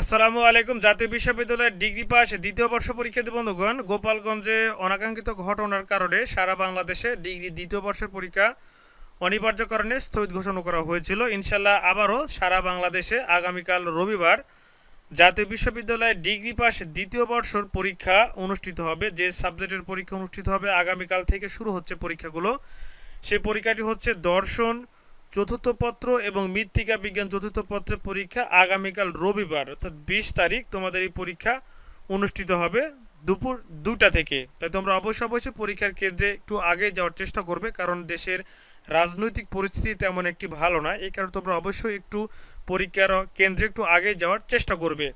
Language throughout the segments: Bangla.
আসসালামু আলাইকুম। জাতীয় বিশ্ববিদ্যালয়ের ডিগ্রি পাস দ্বিতীয় বর্ষ পরীক্ষার্থী বন্ধুগণ। গোপালগঞ্জে অনাকাঙ্ক্ষিত ঘটনার কারণে সারা বাংলাদেশে ডিগ্রি দ্বিতীয় বর্ষের পরীক্ষা অনিবার্য কারণে স্থগিত ঘোষণা করা হয়েছিল। ইনশাল্লাহ আবারও সারা বাংলাদেশে আগামীকাল রবিবার জাতীয় বিশ্ববিদ্যালয়ের ডিগ্রি পাস দ্বিতীয় বর্ষর পরীক্ষা অনুষ্ঠিত হবে। যে সাবজেক্টের পরীক্ষা অনুষ্ঠিত হবে আগামীকাল থেকে শুরু হচ্ছে পরীক্ষাগুলো। সেই পরীক্ষাটি হচ্ছে দর্শন চতুর্থ পত্র এবং মৃত্তিকা বিজ্ঞান চতুর্থ পত্রের পরীক্ষা আগামীকাল রবিবার, অর্থাৎ বিশ তারিখ তোমাদের এই পরীক্ষা অনুষ্ঠিত হবে দুপুর দুটা থেকে। তাই তোমরা অবশ্যই অবশ্যই পরীক্ষার কেন্দ্রে একটু আগে যাওয়ার চেষ্টা করবে, কারণ দেশের রাজনৈতিক পরিস্থিতি তেমন একটি ভালো না। এই কারণে তোমরা অবশ্যই একটু পরীক্ষার কেন্দ্রে একটু আগে যাওয়ার চেষ্টা করবে।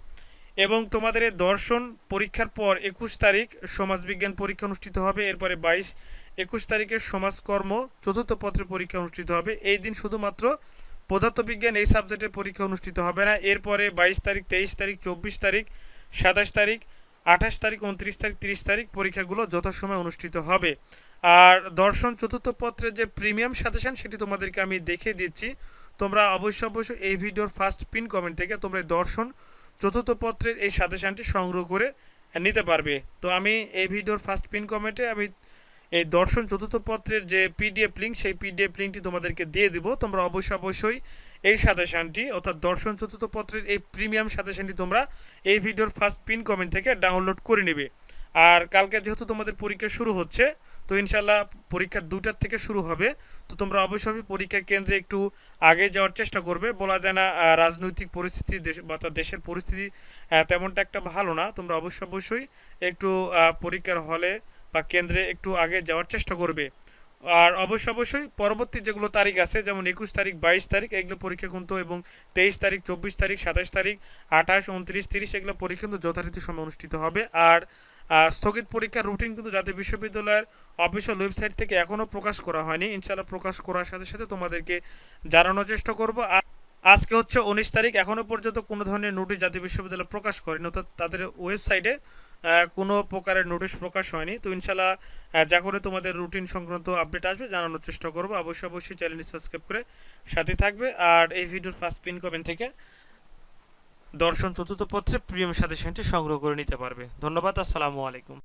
এবং তোমাদের দর্শন পরীক্ষার পর একুশ তারিখ সমাজবিজ্ঞান পরীক্ষা অনুষ্ঠিত হবে, এরপরে বাইশ, একুশ তারিখে সমাজকর্ম চতুর্থ পত্রের পরীক্ষা অনুষ্ঠিত হবে। এই দিন শুধুমাত্র পদার্থবিজ্ঞান এই সাবজেক্টের পরীক্ষা অনুষ্ঠিত হবে না। এরপরে বাইশ তারিখ, তেইশ তারিখ, চব্বিশ তারিখ, সাতাশ তারিখ, আঠাশ তারিখ, উনত্রিশ তারিখ, তিরিশ তারিখ পরীক্ষাগুলো যথাসময় অনুষ্ঠিত হবে। আর দর্শন চতুর্থ পত্রের যে প্রিমিয়াম সাজেশন সেটি তোমাদেরকে আমি দেখে দিচ্ছি। তোমরা অবশ্যই অবশ্যই এই ভিডিওর ফার্স্ট পিন কমেন্ট থেকে তোমরা দর্শন চতুর্থ পত্রের এই সাজেশনটি সংগ্রহ করে নিতে পারবে। তো আমি এই ভিডিওর ফার্স্ট পিন কমেন্টে আমি এই দর্শন চতুর্থ পত্রের যে পিডিএফ লিঙ্ক সেই পিডিএফ লিঙ্কটি তোমাদেরকে দিয়ে দিব। তোমরা অবশ্যই অবশ্যই এই সাজেশনটি, অর্থাৎ দর্শন চতুর্থ পত্রের এই প্রিমিয়াম সাজেশনটি তোমরা এই ভিডিওর ফার্স্ট পিন কমেন্ট থেকে ডাউনলোড করে নেবে। আর কালকে যেহেতু তোমাদের পরীক্ষা শুরু হচ্ছে তো ইনশাল্লাহ পরীক্ষা দুটার থেকে শুরু হবে। তো তোমরা অবশ্যই পরীক্ষা কেন্দ্রে একটু আগে যাওয়ার চেষ্টা করবে। বলা যায় না রাজনৈতিক পরিস্থিতি দেশ বা দেশের পরিস্থিতি তেমনটা একটা ভালো না। তোমরা অবশ্য অবশ্যই একটু পরীক্ষার হলে বা কেন্দ্রে একটু আগে যাওয়ার চেষ্টা করবে। আর অবশ্য অবশ্যই পরবর্তী যেগুলো তারিখ আছে, যেমন একুশ তারিখ, বাইশ তারিখ, এগুলো পরীক্ষা কিন্তু এবং তেইশ তারিখ, চব্বিশ তারিখ, সাতাশ তারিখ, আঠাশ, উনত্রিশ, তিরিশ এগুলো পরীক্ষা কিন্তু যথারীতি সময় অনুষ্ঠিত হবে। আর স্থগিত পরীক্ষার রুটিন কিন্তু জাতীয় বিশ্ববিদ্যালয়ের অফিসিয়াল ওয়েবসাইট থেকে এখনও প্রকাশ করা হয়নি। ইনশাল্লাহ প্রকাশ করার সাথে সাথে তোমাদেরকে জানানোর চেষ্টা করব। আর আজকে হচ্ছে উনিশ তারিখ এখনও পর্যন্ত কোনো ধরনের নোটিশ জাতীয় বিশ্ববিদ্যালয় প্রকাশ করেনি, অর্থাৎ তাদের ওয়েবসাইটে কোনো প্রকারের নোটিশ প্রকাশ হয়নি। তো ইনশাল্লাহ যা করে তোমাদের রুটিন সংক্রান্ত আপডেট আসবে, জানানোর চেষ্টা করব। অবশ্যই অবশ্যই চ্যানেলটি সাবস্ক্রাইব করে সাথে থাকবে। আর এই ভিডিওর ফার্স্ট পিন কমেন্ট থেকে দর্শন চতুর্থ পত্রে প্রিমিয়াম সাজেশনটি সংগ্রহ করে নিতে পারবে। ধন্যবাদ, আসসালামু আলাইকুম।